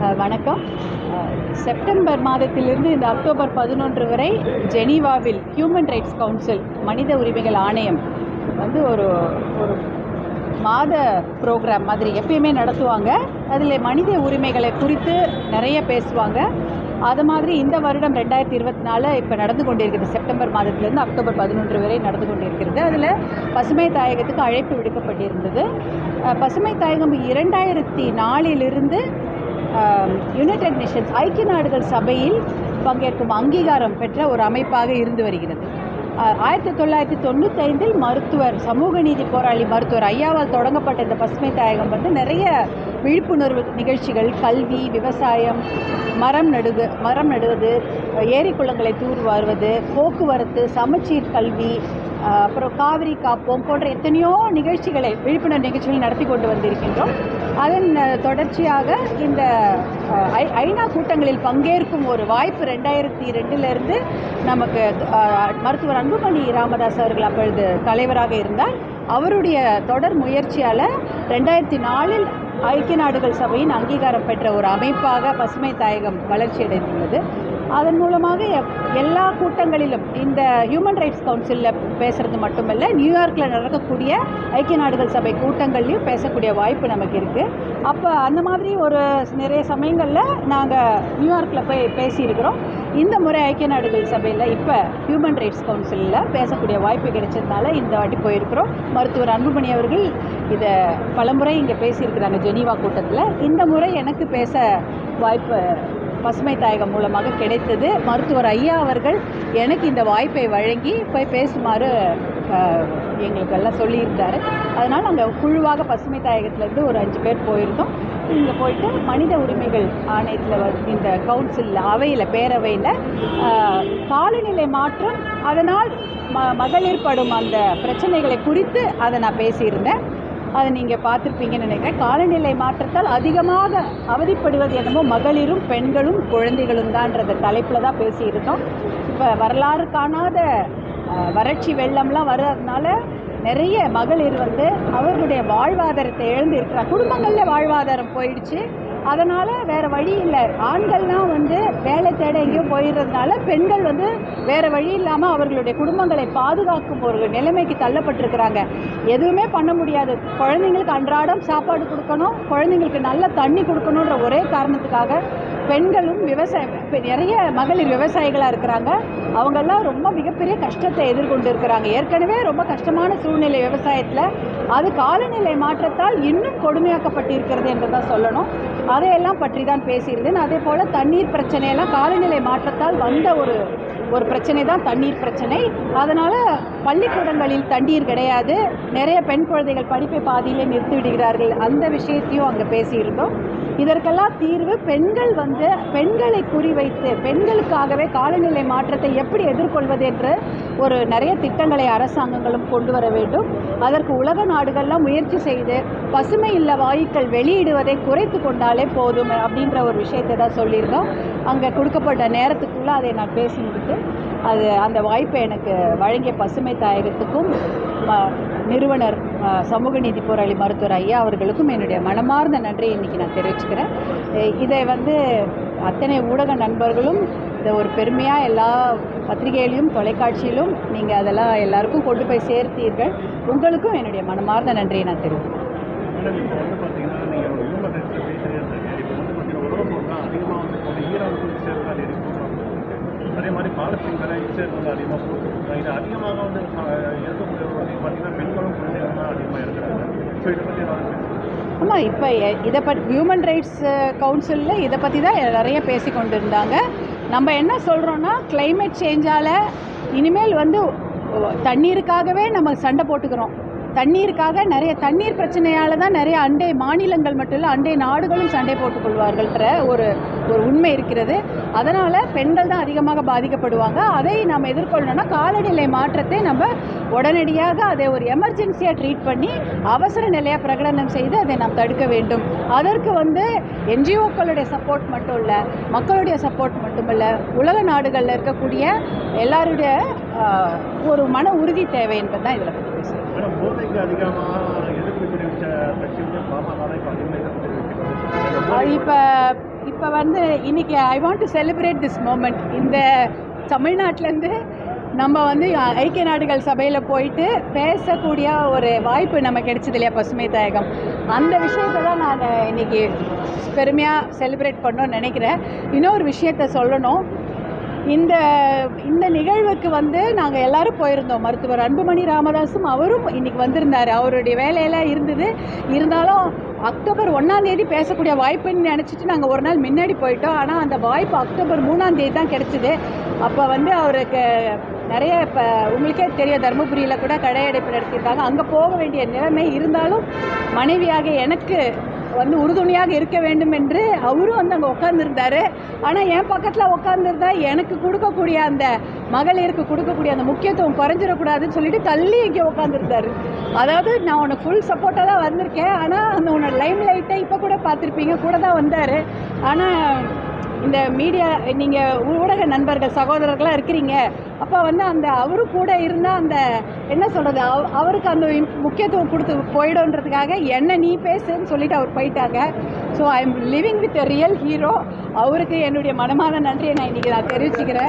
வணக்கம். செப்டம்பர் மாதத்திலிருந்து இந்த அக்டோபர் பதினொன்று வரை ஜெனீவாவில் ஹியூமன் ரைட்ஸ் கவுன்சில் மனித உரிமைகள் ஆணையம் வந்து ஒரு ஒரு மாத ப்ரோக்ராம் மாதிரி எப்பயுமே நடத்துவாங்க. அதில் மனித உரிமைகளை குறித்து நிறைய பேசுவாங்க. அது மாதிரி இந்த வருடம் ரெண்டாயிரத்தி இருபத்தி நாலு இப்போ நடந்து கொண்டிருக்கிறது. செப்டம்பர் மாதத்திலேருந்து அக்டோபர் பதினொன்று வரை நடந்து கொண்டிருக்கிறது. அதில் பசுமை தாயகத்துக்கு அழைப்பு விடுக்கப்பட்டிருந்தது. பசுமை தாயகம் இரண்டாயிரத்தி நாலிலிருந்து யுனைடெட் நேஷன்ஸ் ஐக்கிய நாடுகள் சபையில் பங்கேற்கும் அங்கீகாரம் பெற்ற ஒரு அமைப்பாக இருந்து வருகிறது. ஆயிரத்தி தொள்ளாயிரத்தி தொண்ணூத்தைந்தில் மருத்துவர் சமூக நீதி போராளி மருத்துவர் ஐயாவால் தொடங்கப்பட்ட இந்த பசுமை தாயகம் வந்து நிறைய விழிப்புணர்வு நிகழ்ச்சிகள் கல்வி விவசாயம் மரம் நடுகு மரம் நடுவது ஏரி குளங்களை தூர்வாருவது போக்குவரத்து சமச்சீர் கல்வி அப்புறம் காவிரி காப்போம் போன்ற எத்தனையோ நிகழ்ச்சிகளை விழிப்புணர்வு நிகழ்ச்சிகள் நடத்தி கொண்டு வந்திருக்கின்றோம். அதன் தொடர்ச்சியாக இந்த ஐ- ஐநா கூட்டங்களில் பங்கேற்கும் ஒரு வாய்ப்பு ரெண்டாயிரத்தி ரெண்டிலிருந்து நமக்கு மருத்துவர் அன்புமணி ராமதாஸ் அவர்கள் அப்பொழுது தலைவராக இருந்தார். அவருடைய தொடர் முயற்சியால் ரெண்டாயிரத்தி நாலில் ஐக்கிய நாடுகள் சபையின் அங்கீகாரம் பெற்ற ஒரு அமைப்பாக பசுமை தாயகம் வளர்ச்சியடைந்துள்ளது. அதன் மூலமாக எல்லா கூட்டங்களிலும் இந்த ஹியூமன் ரைட்ஸ் கவுன்சிலில் பேசுகிறது மட்டுமல்ல நியூயார்க்கில் நடக்கக்கூடிய ஐக்கிய நாடுகள் சபை கூட்டங்கள்லையும் பேசக்கூடிய வாய்ப்பு நமக்கு இருக்குது அப்போ அந்த மாதிரி ஒரு நிறைய சமயங்களில் நாங்கள் நியூயார்க்கில் போய் பேசியிருக்கிறோம். இந்த முறை ஐக்கிய நாடுகள் சபையில் இப்போ ஹியூமன் ரைட்ஸ் கவுன்சிலில் பேசக்கூடிய வாய்ப்பு கிடைச்சதுனால இந்த வாட்டி போயிருக்கிறோம். மருத்துவர் அன்புமணி அவர்கள் இதை பலமுறை இங்கே பேசியிருக்கிறாங்க ஜெனீவா கூட்டத்தில். இந்த முறை எனக்கு பேச வாய்ப்பு பசுமை தாயகம் மூலமாக கிடைத்தது. மருத்துவர் ஐயா அவர்கள் எனக்கு இந்த வாய்ப்பை வழங்கி போய் பேசுமாறு எங்களுக்கு எங்களுக்கெல்லாம் சொல்லியிருந்தார். அதனால் நாங்கள் குழுவாக பசுமை தாயகத்திலேருந்து ஒரு அஞ்சு பேர் போயிருந்தோம். இங்கே போயிட்டு மனித உரிமைகள் ஆணையத்தில் இந்த கவுன்சிலில் அவையில் பேரவையில் காலநிலை மாற்றம் அதனால் ம மகளிர் படும் அந்த பிரச்சனைகளை குறித்து அதை நான் பேசியிருந்தேன். அதை நீங்கள் பார்த்துருப்பீங்கன்னு நினைக்கிறேன். காலநிலை மாற்றத்தால் அதிகமாக அவதிப்படுவது என்னமோ மகளிரும் பெண்களும் குழந்தைகளும் தான்றத தலைப்பில் தான் பேசியிருந்தோம். இப்போ வரலாறு காணாத வறட்சி வெள்ளம்லாம் வர்றதுனால நிறைய மகளிர் வந்து அவர்களுடைய வாழ்வாதாரத்தை இழந்து இருக்கிறார். குடும்பங்களில் வாழ்வாதாரம் போயிடுச்சு. அதனால் வேறு வழி இல்லை. ஆண்கள்லாம் வந்து வேலை தேட எங்கேயோ போயிடுறதுனால பெண்கள் வந்து வேறு வழி இல்லாமல் அவர்களுடைய குடும்பங்களை பாதுகாக்கும் ஒரு நிலைமைக்கு தள்ளப்பட்டிருக்கிறாங்க. எதுவுமே பண்ண முடியாது. குழந்தைங்களுக்கு அன்றாடம் சாப்பாடு கொடுக்கணும் குழந்தைங்களுக்கு நல்ல தண்ணி கொடுக்கணுன்ற ஒரே காரணத்துக்காக பெண்களும் விவசாயம் நிறைய மகளிர் விவசாயிகளாக இருக்கிறாங்க. அவங்கெல்லாம் ரொம்ப மிகப்பெரிய கஷ்டத்தை எதிர்கொண்டு இருக்கிறாங்க ஏற்கனவே ரொம்ப கஷ்டமான சூழ்நிலை விவசாயத்தில். அது காலநிலை மாற்றத்தால் இன்னும் கொடுமையாக்கப்பட்டிருக்கிறது என்று தான் சொல்லணும். அதையெல்லாம் பற்றி தான் பேசியிருந்தேன். அதே போல் தண்ணீர் பிரச்சனையெல்லாம் காலநிலை மாற்றத்தால் வந்த ஒரு ஒரு பிரச்சனை தான் தண்ணீர் பிரச்சனை. அதனால் பள்ளிக்கூடங்களில் தண்ணீர் கிடையாது. நிறைய பெண் குழந்தைகள் படிப்பை பாதியிலே நிறுத்திவிடுகிறார்கள். அந்த விஷயத்தையும் அங்கே பேசியிருந்தோம். இதற்கெல்லாம் தீர்வு பெண்கள் வந்து பெண்களை குறிவைத்து பெண்களுக்காகவே காலநிலை மாற்றத்தை எப்படி எதிர்கொள்வது என்று ஒரு நிறைய திட்டங்களை அரசாங்கங்களும் கொண்டு வர வேண்டும். அதற்கு உலக நாடுகள்லாம் முயற்சி செய்து பசுமை இல்ல வாயுக்கள் வெளியிடுவதை குறைத்து கொண்டாலே போதும் அப்படின்ற ஒரு விஷயத்தை தான் சொல்லியிருந்தோம். அங்கே கொடுக்கப்பட்ட நேரத்துக்குள்ளே அதை நான் பேசி முடித்து அது அந்த வாய்ப்பை எனக்கு வழங்கிய பசுமை தாயகத்துக்கும் ம- நிறுவனர் சமூக நீதி போராளி மருத்துவர் ஐயா அவர்களுக்கும் என்னுடைய மனமார்ந்த நன்றியை இன்றைக்கி நான் தெரிவிச்சுக்கிறேன். இதை வந்து அத்தனை ஊடக நண்பர்களும் இதை ஒரு பெருமையாக எல்லா பத்திரிகையிலும் தொலைக்காட்சியிலும் நீங்கள் அதெல்லாம் எல்லாருக்கும் கொண்டு போய் சேர்த்தீர்கள். உங்களுக்கும் என்னுடைய மனமார்ந்த நன்றியை நான் தெரிவிக்கிறேன். அதே மாதிரி பாலஸ்தீன் இஸ்ரேல் வந்து அதிகமாக இது அதிகமாக வந்து பார்த்தீங்கன்னா பெண்களும் குழந்தைகளும் தான் அதிகமாக இருக்கிறாங்க ஸோ இதை பற்றி ஏதாவது பேசுங்க ஆமாம் இப்போ இதை பற்றி ஹியூமன் ரைட்ஸ் கவுன்சிலில் இதை பற்றி தான் நிறைய பேசி கொண்டு இருந்தாங்க நம்ம என்ன சொல்கிறோன்னா கிளைமேட் சேஞ்சால் இனிமேல் வந்து தண்ணீருக்காகவே நம்ம சண்டை போட்டுக்கிறோம். தண்ணீருக்காக நிறைய தண்ணீர் பிரச்சனையால் தான் நிறைய அண்டை மாநிலங்கள் மட்டும் இல்லை அண்டை நாடுகளும் சண்டை போட்டுக்கொள்வார்கள்ன்ற ஒரு ஒரு உண்மை இருக்கிறது. அதனால் பெண்கள் தான் அதிகமாக பாதிக்கப்படுவாங்க. அதை நம்ம எதிர்கொள்ளணும்னா காலநிலை மாற்றத்தை நம்ம உடனடியாக அதை ஒரு எமர்ஜென்சியாக ட்ரீட் பண்ணி அவசர நிலையாக பிரகடனம் செய்து அதை நாம் தடுக்க வேண்டும். அதற்கு வந்து என்ஜிஓக்களுடைய சப்போர்ட் மட்டும் இல்லை மக்களுடைய சப்போர்ட் மட்டுமல்ல உலக நாடுகளில் இருக்கக்கூடிய எல்லாருடைய ஒரு மன உறுதி தேவை என்பது தான் இதில் பற்றி பேசுகிறேன் இப்போ இப்போ வந்து இன்னைக்கு I want to celebrate this moment இந்த தமிழ்நாட்டிலேருந்து நம்ம வந்து ஐக்கிய நாடுகள் சபையில் போயிட்டு பேசக்கூடிய ஒரு வாய்ப்பு நமக்கு கிடைச்சது இல்லையா பசுமை தாயகம்? அந்த விஷயத்தை தான் நான் இன்னைக்கு பெருமையாக செலிப்ரேட் பண்ணணும்னு நினைக்கிறேன். இன்னொரு விஷயத்த சொல்லணும். இந்த இந்த நிகழ்வுக்கு வந்து நாங்கள் எல்லாரும் போயிருந்தோம். மருத்துவர் அன்புமணி ராமதாஸும் அவரும் இன்னைக்கு வந்திருந்தார். அவருடைய வேலையெல்லாம் இருந்தது. இருந்தாலும் அக்டோபர் ஒன்றாம் தேதி பேசக்கூடிய வாய்ப்புன்னு நினச்சிட்டு நாங்கள் ஒரு நாள் முன்னாடி போயிட்டோம். ஆனால் அந்த வாய்ப்பு அக்டோபர் மூணாம் தேதி தான் கிடச்சிது. அப்போ வந்து அவருக்கு நிறைய இப்போ உங்களுக்கே தெரியும் தருமபுரியில் கூட கடையடைப்பு நடத்தியிருக்காங்க. அங்கே போக வேண்டிய நிலைமை இருந்தாலும் மனைவியாக எனக்கு வந்து உறுதுணையாக இருக்க வேண்டும் என்று அவரும் வந்து அங்கே உட்காந்துருந்தார் ஆனால் என் பக்கத்தில் உட்காந்துருந்தா எனக்கு கொடுக்கக்கூடிய அந்த மகளிருக்கு கொடுக்கக்கூடிய அந்த முக்கியத்துவம் குறைஞ்சிடக்கூடாதுன்னு சொல்லிட்டு தள்ளி இங்கே உட்காந்துருந்தாரு அதாவது நான் உனக்கு ஃபுல் சப்போர்ட்டாக தான் வந்திருக்கேன். ஆனால் அந்த உன்னோட லைம் லைட்டை இப்போ கூட பார்த்துருப்பீங்க. கூட தான் வந்தார். ஆனால் இந்த மீடியா நீங்கள் ஊடக நண்பர்கள் சகோதரர்களாக இருக்கிறீங்க. அப்போ வந்து அந்த அவரு கூட இருந்தால் அந்த என்ன சொல்கிறது அவ அவருக்கு அந்த முக்கியத்துவம் கொடுத்து போயிடும்ன்றதுக்காக என்ன நீ பேசுன்னு சொல்லிட்டு அவர் போயிட்டாங்க. So I am living with real hero அவருக்கு என்னுடைய மனமான நன்றியை நான் இன்றைக்கி நான் தெரிவிச்சுக்கிறேன்.